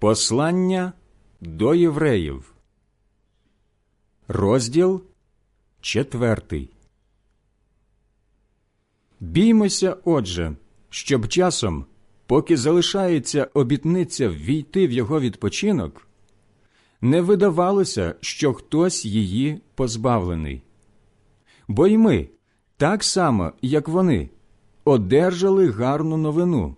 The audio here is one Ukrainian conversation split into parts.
Послання до євреїв, розділ четвертий. Біймося, отже, щоб часом, поки залишається обітниця ввійти в його відпочинок, не видавалося, що хтось її позбавлений. Бо й ми, так само, як вони, одержали гарну новину,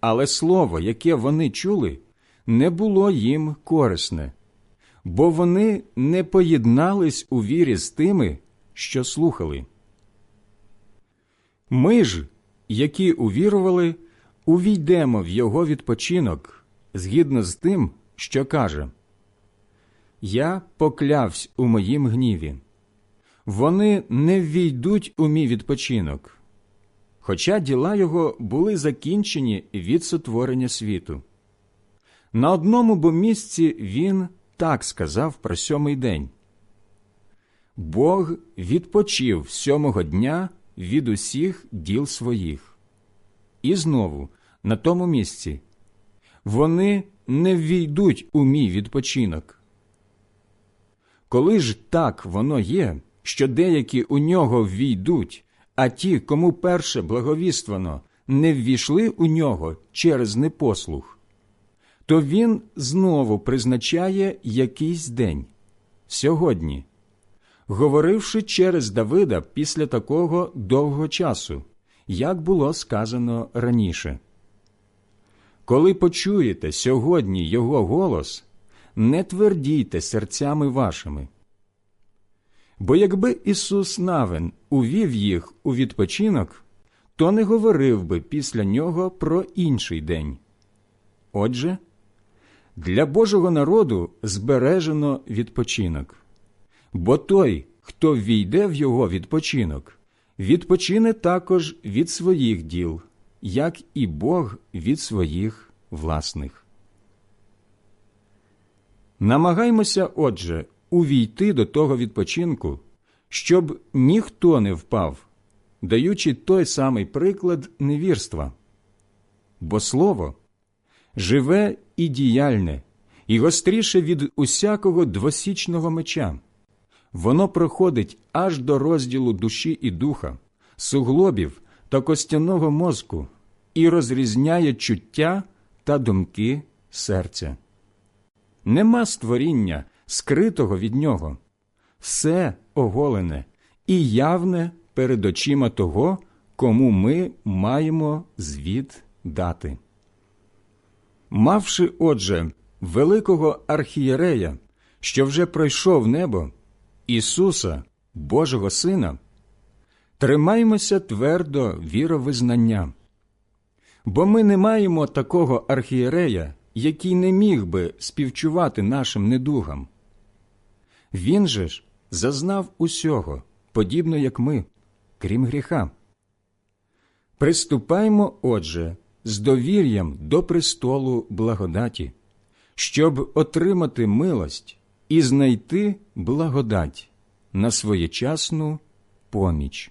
але слово, яке вони чули, не було їм корисне, бо вони не поєднались у вірі з тими, що слухали. Ми ж, які увірували, увійдемо в його відпочинок згідно з тим, що каже Я поклявсь у моїм гніві. Вони не ввійдуть у мій відпочинок, хоча діла його були закінчені від сотворення світу. На одному бо місці він так сказав про сьомий день Бог відпочив сьомого дня від усіх діл своїх. І знову на тому місці вони не ввійдуть у мій відпочинок. Коли ж так воно є, що деякі у нього ввійдуть, а ті, кому перше благовіствано, не ввійшли у нього через непослух, то він знову призначає якийсь день сьогодні, говоривши через Давида після такого довгого часу, як було сказано раніше. Коли почуєте сьогодні його голос, не твердійте серцями вашими. Бо якби Ісус Навин увів їх у відпочинок, то не говорив би після нього про інший день. Отже, для Божого народу збережено відпочинок, бо той, хто ввійде в його відпочинок, відпочине також від своїх діл, як і Бог від своїх власних. Намагаймося, отже, увійти до того відпочинку, щоб ніхто не впав, даючи той самий приклад невірства. Бо слово живе і діяльне, і гостріше від усякого двосічного меча. Воно проходить аж до розділу душі і духа, суглобів та костяного мозку і розрізняє чуття та думки серця. Нема створіння, скритого від нього, все оголене і явне перед очима того, кому ми маємо звіт дати. Мавши, отже, великого архієрея, що вже пройшов небо, Ісуса, Божого Сина, тримаймося твердо віровизнання, бо ми не маємо такого архієрея, який не міг би співчувати нашим недугам. Він же ж зазнав усього, подібно як ми, крім гріха. Приступаймо, отже, з довір'ям до престолу благодаті, щоб отримати милость і знайти благодать на своєчасну поміч.